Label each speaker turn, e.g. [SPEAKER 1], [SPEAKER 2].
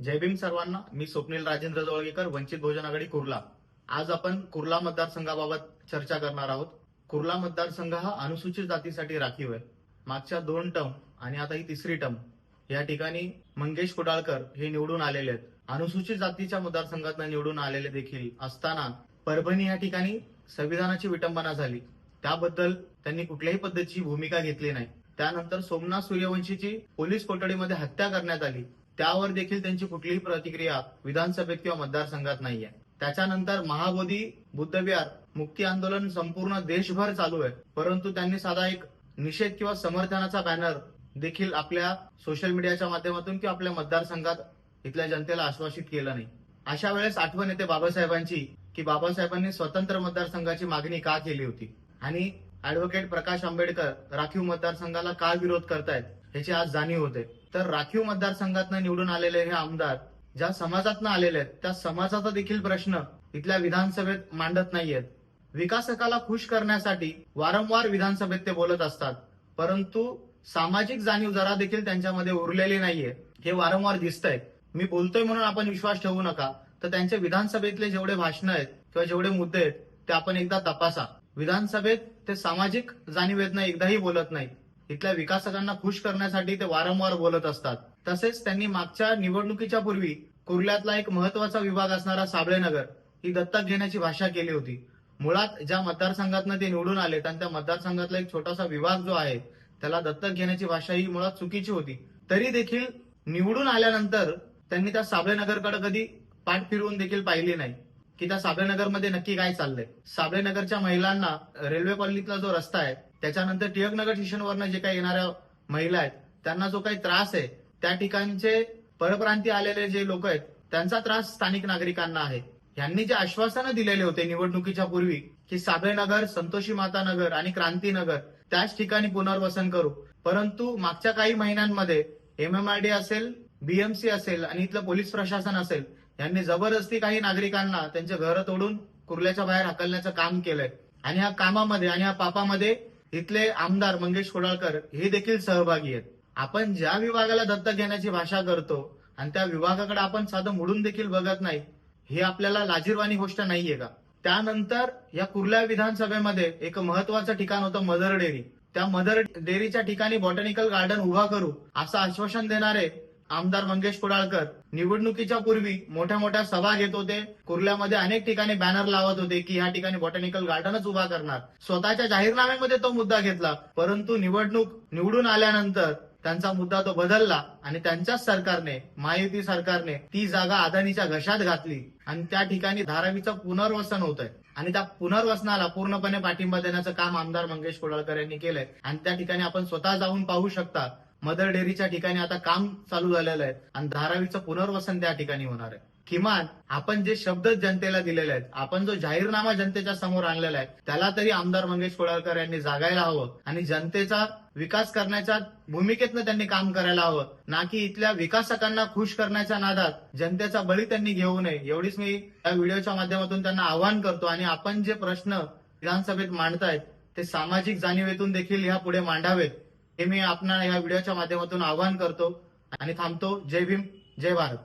[SPEAKER 1] जय भीम सर्वांना. मी स्वप्नील राजेंद्र जवळगेकर वंचित बहुजन आघाडी कुर्ला. आज आपण कुर्ला मतदारसंघाबाबत चर्चा करणार आहोत. कुर्ला मतदारसंघ हा अनुसूचित जातीसाठी राखीव आहे. मागच्या दोन टर्म आणि आता ही तिसरी टर्म या ठिकाणी मंगेश कुडाळकर हे निवडून आलेले आहेत. अनुसूचित जातीच्या मतदारसंघातून निवडून आलेले देखील असताना परभणी या ठिकाणी संविधानाची विटंबना झाली. त्याबद्दल त्यांनी कुठल्याही पद्धतीची भूमिका घेतली नाही. त्यानंतर सोमनाथ सूर्यवंशीची पोलीस कोठडीमध्ये हत्या करण्यात आली. त्यावर देखील त्यांची कुठलीही प्रतिक्रिया विधानसभेत किंवा मतदारसंघात नाहीये. त्याच्यानंतर महाबोधी बुद्धविहार मुक्ती आंदोलन संपूर्ण देशभर चालू आहे. परंतु त्यांनी साधा एक निषेध किंवा समर्थनाचा बॅनर देखील आपल्या सोशल मीडियाच्या माध्यमातून किंवा आपल्या मतदारसंघात इथल्या जनतेला आश्वासित केलं नाही. अशा वेळेस आठवण येते बाबासाहेबांची की बाबासाहेबांनी स्वतंत्र मतदारसंघाची मागणी का केली होती? आणि ऍडव्होकेट प्रकाश आंबेडकर राखीव मतदारसंघाला का विरोध करतायत? ह्याची आज जाणीव होते. तर राखीव मतदारसंघातनं निवडून आलेले हे आमदार ज्या समाजातनं आलेले आहेत त्या समाजाचा देखील प्रश्न इथल्या विधानसभेत मांडत नाहीयेत. विकासकाला खुश करण्यासाठी वारंवार विधानसभेत ते बोलत असतात. परंतु सामाजिक जाणीव जरा देखील त्यांच्यामध्ये उरलेली नाहीये. हे वारंवार दिसतंय. मी बोलतोय म्हणून आपण विश्वास ठेवू नका. तर त्यांचे विधानसभेतले जेवढे भाषणं आहेत किंवा जेवढे मुद्दे आहेत ते आपण एकदा तपासा. विधानसभेत ते सामाजिक जाणीवेतनं एकदाही बोलत नाही इथल्या विकासकांना खुश करण्यासाठी ते वारंवार बोलत असतात. तसेच त्यांनी मागच्या निवडणुकीच्या पूर्वी कुर्ल्यातला एक महत्त्वाचा विभाग असणारा साबळेनगर ही दत्तक घेण्याची भाषा केली होती. मुळात ज्या मतदारसंघातनं ते निवडून आले त्या मतदारसंघातला एक छोटासा विभाग जो आहे त्याला दत्तक घेण्याची भाषा ही मुळात चुकीची होती. तरी देखील निवडून आल्यानंतर त्यांनी त्या साबळेनगरकडे कधी पाठ फिरवून देखील पाहिली नाही. की त्या साबळेनगरमध्ये नक्की काय चाललंय? साबळेनगरच्या महिलांना रेल्वे कॉलनीतला जो रस्ता आहे त्याच्यानंतर टिळकनगर स्टेशनवरनं जे काही येणाऱ्या महिला आहेत त्यांना जो काही त्रास आहे त्या ठिकाणचे परप्रांती आलेले जे लोक आहेत त्यांचा त्रास स्थानिक नागरिकांना आहे. यांनी जे आश्वासनं दिलेले होते निवडणुकीच्या पूर्वी की साबळेनगर संतोषी माता नगर आणि क्रांतीनगर त्याच ठिकाणी पुनर्वसन करू. परंतु मागच्या काही महिन्यांमध्ये एमएमआरडी असेल बीएमसी असेल आणि इथलं पोलीस प्रशासन असेल यांनी जबरदस्ती काही नागरिकांना त्यांचे घरं तोडून कुर्ल्याच्या बाहेर हकलण्याचं काम केलंय. आणि या कामामध्ये आणि या पापामध्ये इथले आमदार मंगेश कोडाळकर हे देखील सहभागी आहेत. आपण ज्या विभागाला दत्तक घेण्याची भाषा करतो आणि त्या विभागाकडे आपण साधं मुडून देखील बघत नाही हे आपल्याला लाजीरवाणी गोष्ट नाहीये का? त्यानंतर या कुर्ला विधानसभेमध्ये एक महत्वाचं ठिकाण होतं मदर डेअरी. त्या मदर डेअरीच्या ठिकाणी बॉटॅनिकल गार्डन उभा करू असं आश्वासन देणारे आमदार मंगेश कुडाळकर निवडणुकीच्या पूर्वी मोठ्या मोठ्या सभा घेत होते. कुर्ल्यामध्ये अनेक ठिकाणी बॅनर लावत होते की ह्या ठिकाणी बॉटॅनिकल गार्डनच उभा करणार. स्वतःच्या जाहीरनाम्यामध्ये तो मुद्दा घेतला परंतु निवडणूक निवडून आल्यानंतर त्यांचा मुद्दा तो बदलला आणि त्यांच्याच सरकारने महायुती सरकारने ती जागा अदानीच्या घशात घातली आणि त्या ठिकाणी धारावीचं पुनर्वसन होत आहे आणि त्या पुनर्वसनाला पूर्णपणे पाठिंबा देण्याचं काम आमदार मंगेश कुडाळकर यांनी केलंय. आणि त्या ठिकाणी आपण स्वतः जाऊन पाहू शकता मदर डेअरीच्या ठिकाणी आता काम चालू झालेलं आहे आणि धारावीचं पुनर्वसन त्या ठिकाणी होणार आहे. किमान आपण जे शब्द जनतेला दिलेले आहेत आपण जो जाहीरनामा जनतेच्या समोर आणलेला आहे त्याला तरी आमदार मंगेश कोडाळकर यांनी जागायला हवं आणि जनतेचा विकास करण्याच्या भूमिकेतनं त्यांनी काम करायला हवं. ना की इथल्या विकासकांना खुश करण्याच्या नादात जनतेचा बळी त्यांनी घेऊ नये. एवढीच मी या व्हिडिओच्या माध्यमातून त्यांना आवाहन करतो आणि आपण जे प्रश्न विधानसभेत मांडतायत ते सामाजिक जाणीवेतून देखील ह्या पुढे मांडावेत. हे मी आपणाला या व्हिडिओच्या माध्यमातून आवाहन करतो आणि थांबतो. जय भीम जय भारत.